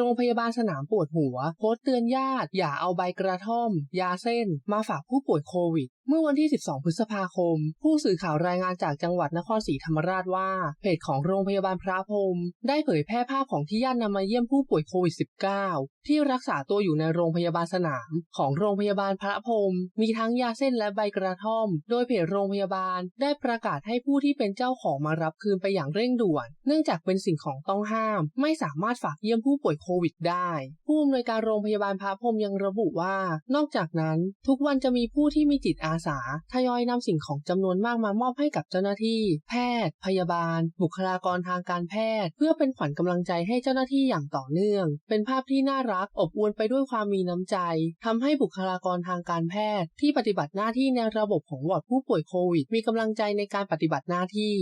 รงพยาบาลสนามปวดหัว โพสต์เตือนญาติ อย่าเอาใบกระท่อม ยาเส้น มาฝากผู้ป่วยโควิด เมื่อวันที่ 12 พฤษภาคม ผู้สื่อข่าวรายงานจากจังหวัดนครศรีธรรมราชว่า เพจของโรงพยาบาลพระพรหมได้เผยแพร่ภาพของที่ญาตินำมาเยี่ยมผู้ป่วยโควิด -19 ที่รักษาตัวอยู่ในโรงพยาบาลสนาม ของโรงพยาบาลพระพรหมมีทั้งยาเส้นและใบกระท่อม โดยเพจโรงพยาบาลได้ประกาศให้ผู้ที่เป็นเจ้าของมารับคืนไปอย่างเร่งด่วน เนื่องจากเป็นสิ่งของต้องห้าม ไม่สามารถฝากเยี่ยมผู้ป่วยโควิด ได้ ผู้อำนวยการโรงพยาบาลพระพรหมยังระบุว่า นอกจากนั้น ทุกวันจะมีผู้ที่มีจิตอาสาทยอยนำสิ่งของจำนวนมากมามอบให้กับเจ้าหน้าที่ แพทย์ พยาบาล บุคลากรทางการแพทย์ เพื่อเป็นขวัญกำลังใจให้เจ้าหน้าที่อย่างต่อเนื่อง เป็นภาพที่น่ารักอบอวลไปด้วยความมีน้ำใจทำให้บุคลากรทางการแพทย์ ที่ปฏิบัติหน้าที่ในระบบของวอร์ดผู้ป่วยโควิด มีกำลังใจในการปฏิบัติหน้าที่